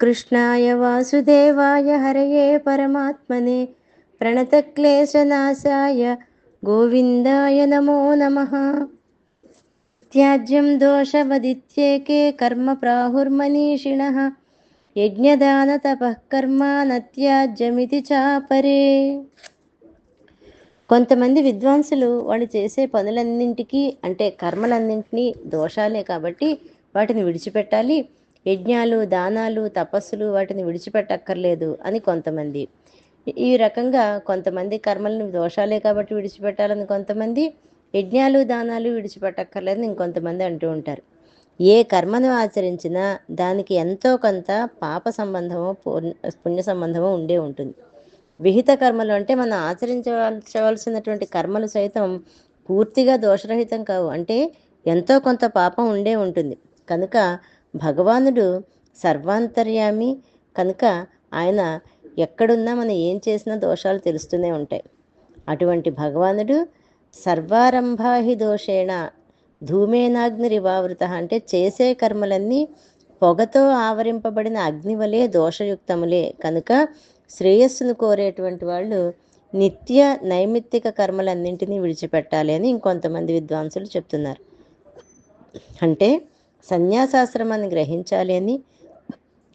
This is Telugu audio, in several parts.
కృష్ణాయ వాసుదేవాయ హరయే పరమాత్మనే. ప్రణతక్లేశనాశాయ గోవిందాయ నమో నమః. త్యాజ్యం దోషవదిత్యేకే కర్మ ప్రాహుర్మనీషిణः. యజ్ఞదాన తపః కర్మ నత్యాజ్యమితి చాపరే. కొంతమంది విద్వాంసులు వాళ్ళు చేసే పనులన్నింటికీ అంటే కర్మలన్నింటినీ దోషాలే కాబట్టి వాటిని విడిచిపెట్టాలి. యజ్ఞాలు దానాలు తపస్సులు వాటిని విడిచిపెట్టక్కర్లేదు అని కొంతమంది. ఈ రకంగా కొంతమంది కర్మలను దోషాలే కాబట్టి విడిచిపెట్టాలని కొంతమంది యజ్ఞాలు దానాలు విడిచిపెట్టక్కర్లేదని ఇంకొంతమంది అంటూ ఉంటారు. ఏ కర్మను ఆచరించినా దానికి ఎంతో కొంత పాప సంబంధమో పుణ్య సంబంధమో ఉండే ఉంటుంది. విహిత కర్మలు అంటే మనం ఆచరించవలసినటువంటి కర్మలు సైతం పూర్తిగా దోషరహితం కావు. అంటే ఎంతో కొంత పాపం ఉండే ఉంటుంది. కనుక భగవానుడు సర్వాంతర్యామి కనుక ఆయన ఎక్కడున్నా మనం ఏం చేసినా దోషాలు తెలుస్తూనే ఉంటాయి. అటువంటి భగవానుడు సర్వారంభాహి దోషేణ ధూమేనాగ్నిరివావృత అంటే చేసే కర్మలన్నీ పొగతో ఆవరింపబడిన అగ్ని వలె దోషయుక్తములే. కనుక శ్రేయస్సును కోరేటువంటి వాళ్ళు నిత్య నైమిత్తిక కర్మలన్నింటినీ విడిచిపెట్టాలి అని ఇంకొంతమంది విద్వాంసులు చెప్తున్నారు. అంటే సన్యాసాశ్రమాన్ని గ్రహించాలి అని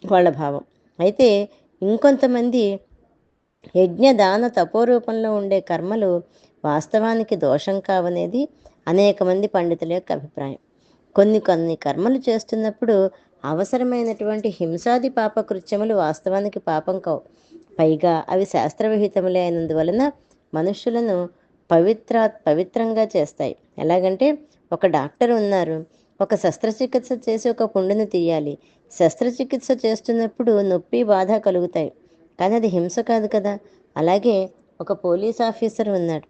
వాళ్ళ భావం. అయితే ఇంకొంతమంది యజ్ఞ దాన తపోరూపంలో ఉండే కర్మలు వాస్తవానికి దోషం కావనేది అనేక మంది పండితుల యొక్క అభిప్రాయం. కొన్ని కొన్ని కర్మలు చేస్తున్నప్పుడు అవసరమైనటువంటి హింసాది పాపకృత్యములు వాస్తవానికి పాపం కావు. పైగా అవి శాస్త్రవిహితములే అయినందువలన మనుష్యులను పవిత్ర పవిత్రంగా చేస్తాయి. ఎలాగంటే ఒక డాక్టర్ ఉన్నారు. ఒక శస్త్రచికిత్స చేసి ఒక పుండును తీయాలి. శస్త్రచికిత్స చేస్తున్నప్పుడు నొప్పి బాధ కలుగుతాయి. కానీ అది హింస కాదు కదా. అలాగే ఒక పోలీస్ ఆఫీసర్ ఉన్నాడు.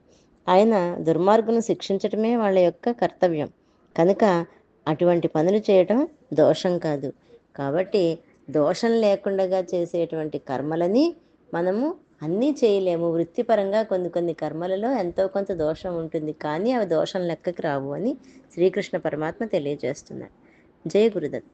ఆయన దుర్మార్గును శిక్షించటమే వాళ్ళ యొక్క కర్తవ్యం. కనుక అటువంటి పనులు చేయటం దోషం కాదు. కాబట్టి దోషం లేకుండా చేసేటువంటి కర్మలని మనము అన్నీ చేయలేము. వృత్తిపరంగా కొన్ని కొన్ని కర్మలలో ఎంతో కొంత దోషం ఉంటుంది. కానీ అవి దోషం లెక్కకి రావు అని శ్రీకృష్ణ పరమాత్మ తెలియజేస్తున్నాడు జయ గురుదత్.